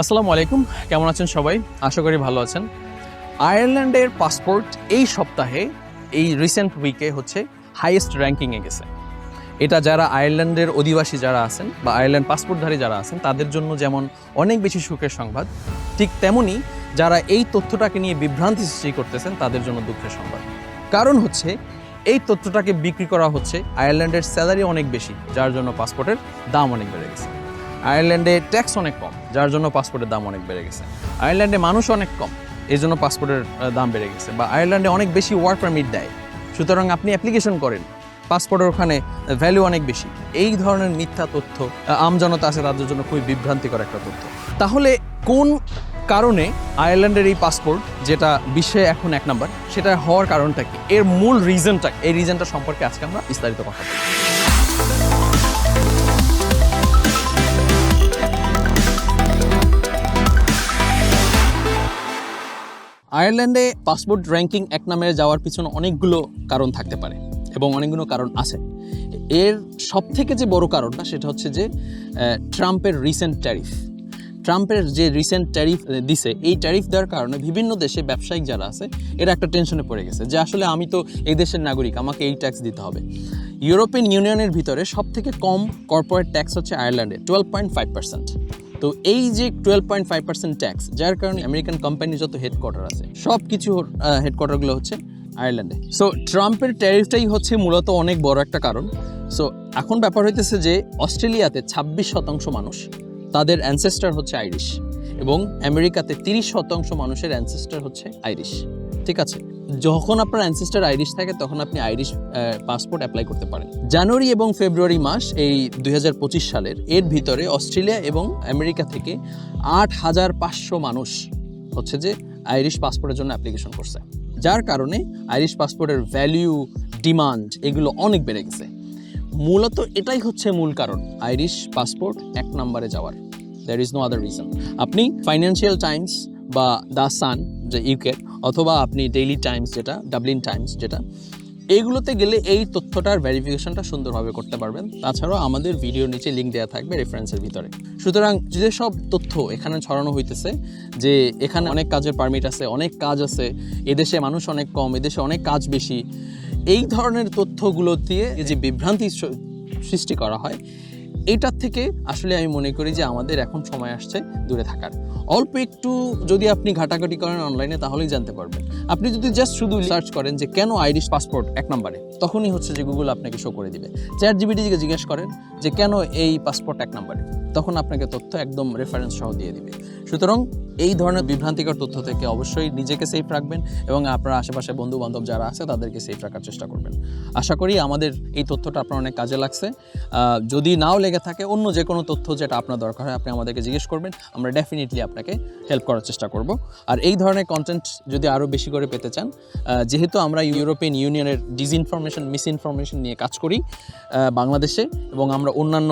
আসসালামু আলাইকুম। কেমন আছেন সবাই? আশা করি ভালো আছেন। আয়ারল্যান্ডের পাসপোর্ট এই সপ্তাহে, এই রিসেন্ট উইকে হচ্ছে হাইয়েস্ট র্যাঙ্কিংয়ে গেছে। এটা যারা আয়ারল্যান্ডের অধিবাসী যারা আছেন বা আয়ারল্যান্ড পাসপোর্টধারী যারা আছেন, তাদের জন্য যেমন অনেক বেশি সুখের সংবাদ, ঠিক তেমনি যারা এই তথ্যটাকে নিয়ে বিভ্রান্তি সৃষ্টি করতেছেন, তাদের জন্য দুঃখের সংবাদ। কারণ হচ্ছে, এই তথ্যটাকে বিক্রি করা হচ্ছে আয়ারল্যান্ডের স্যালারি অনেক বেশি, যার জন্য পাসপোর্টের দাম অনেক বেড়ে গেছে। আয়ারল্যান্ডে ট্যাক্স অনেক কম, যার জন্য পাসপোর্টের দাম অনেক বেড়ে গেছে। আয়ারল্যান্ডে মানুষ অনেক কম, এই জন্য পাসপোর্টের দাম বেড়ে গেছে। বা আয়ারল্যান্ডে অনেক বেশি ওয়ার্ক পারমিট দেয়। সুতরাং আপনি অ্যাপ্লিকেশন করেন পাসপোর্টের ওখানে ভ্যালু অনেক বেশি। এই ধরনের মিথ্যা তথ্য আমজনতা আছে, তাদের জন্য খুবই বিভ্রান্তিকর একটা তথ্য। তাহলে কোন কারণে আয়ারল্যান্ডের এই পাসপোর্ট যেটা বিশ্বে এখন এক নাম্বার সেটা হওয়ার কারণটা কি? এর মূল রিজনটা এই রিজনটা সম্পর্কে আজকে আমরা বিস্তারিত কথা বলব। আয়ারল্যান্ডে পাসপোর্ট র্যাঙ্কিং এক নামে যাওয়ার পিছনে অনেকগুলো কারণ থাকতে পারে এবং অনেকগুলো কারণ আছে। এর সব থেকে যে বড় কারণটা সেটা হচ্ছে যে ট্রাম্পের রিসেন্ট ট্যারিফ ট্রাম্পের যে রিসেন্ট ট্যারিফ দিছে, এই ট্যারিফ দেওয়ার কারণে বিভিন্ন দেশে ব্যবসায়িক যারা আছে, এরা একটা টেনশনে পড়ে গেছে যে, আসলে আমি তো এই দেশের নাগরিক, আমাকে এই ট্যাক্স দিতে হবে। ইউরোপিয়ান ইউনিয়নের ভিতরে সব থেকে কম কর্পোরেট ট্যাক্স হচ্ছে আয়ারল্যান্ডে টুয়েলভ পয়েন্ট ফাইভ পার্সেন্ট তো এই যে twelve point five percent tax যার কারণে আমেরিকান কোম্পানির যত হেডকোয়ার্টার আছে সব কিছু হেডকোয়ার্টারগুলো হচ্ছে আয়ারল্যান্ডে সো ট্রাম্পের ট্যারিফটাই হচ্ছে মূলত অনেক বড় একটা কারণ। সো এখন ব্যাপার হইতেছে যে অস্ট্রেলিয়াতে ছাব্বিশ শতাংশ মানুষ তাদের অ্যানসেস্টার হচ্ছে আইরিশ এবং আমেরিকাতে তিরিশ শতাংশ মানুষের অ্যানসেস্টার হচ্ছে আইরিশ ঠিক আছে। যখন আপনার অ্যানসেস্টার আইরিশ থাকে, তখন আপনি আইরিশ পাসপোর্ট অ্যাপ্লাই করতে পারেন। জানুয়ারি এবং ফেব্রুয়ারি মাস এই দু হাজার পঁচিশ সালের, এর ভিতরে অস্ট্রেলিয়া এবং আমেরিকা থেকে আট হাজার পাঁচশো মানুষ হচ্ছে যে আইরিশ পাসপোর্টের জন্য অ্যাপ্লিকেশন করছে। যার কারণে আইরিশ পাসপোর্টের ভ্যালিউ ডিমান্ড এগুলো অনেক বেড়ে গেছে। মূলত এটাই হচ্ছে মূল কারণ আইরিশ পাসপোর্ট এক নম্বরে যাওয়ার। There is no other reason আপনি ফাইন্যান্সিয়াল টাইমস বা দ্য সান, যে ইউকে অথবা আপনি ডেইলি টাইমস যেটা ডাবলিন টাইমস যেটা এইগুলোতে গেলে এই তথ্যটার ভেরিফিকেশনটা সুন্দরভাবে করতে পারবেন। তাছাড়াও আমাদের ভিডিওর নিচে লিঙ্ক দেওয়া থাকবে রেফারেন্সের ভিতরে। সুতরাং যেসব তথ্য এখানে ছড়ানো হইতেছে, যে এখানে অনেক কাজের পারমিট আছে, অনেক কাজ আছে, এদেশে মানুষ অনেক কম, এদেশে অনেক কাজ বেশি, এই ধরনের তথ্যগুলো দিয়ে যে বিভ্রান্তি সৃষ্টি করা হয় এটার থেকে আসলে আমি মনে করি যে আমাদের এখন সময় আসছে দূরে থাকার। অল্প একটু যদি আপনি ঘাটাঘাটি করেন অনলাইনে তাহলেই জানতে পারবেন। আপনি যদি জাস্ট শুধু সার্চ করেন যে কেন আইরিশ পাসপোর্ট এক নম্বরে, তখনই হচ্ছে যে গুগল আপনাকে শো করে দিবে। চ্যাট জিবিটিকে জিজ্ঞেস করেন যে কেন এই পাসপোর্ট এক নম্বরে, তখন আপনাকে তথ্য একদম রেফারেন্স সহ দিয়ে দিবে। সুতরাং এই ধরনের বিভ্রান্তিকর তথ্য থেকে অবশ্যই নিজেকে সেফ রাখবেন এবং আপনার আশেপাশে বন্ধু বান্ধব যারা আছে, তাদেরকে সেফ রাখার চেষ্টা করবেন। আশা করি আমাদের এই তথ্যটা আপনার অনেক কাজে লাগছে। যদি নাও লেগে থাকে অন্য যে কোনো তথ্য যেটা আপনার দরকার হয়, আপনি আমাদেরকে জিজ্ঞেস করবেন। আমরা ডেফিনেটলি আপনাকে হেল্প করার চেষ্টা করব। আর এই ধরনের কন্টেন্ট যদি আরও বেশি করে পেতে চান যেহেতু আমরা ইউরোপিয়ান ইউনিয়নের ডিসইনফরমেশন মিসইনফরমেশন নিয়ে কাজ করি বাংলাদেশে এবং আমরা অন্যান্য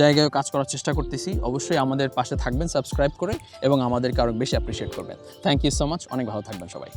জায়গায় কাজ করার চেষ্টা করতেছি, অবশ্যই আমাদের পাশে থাকবেন সাবস্ক্রাইব করে এবং আমাদেরকে আরও বেশি অ্যাপ্রিসিয়েট করবেন। থ্যাংক ইউ সো মাচ অনেক ভালো থাকবেন সবাই।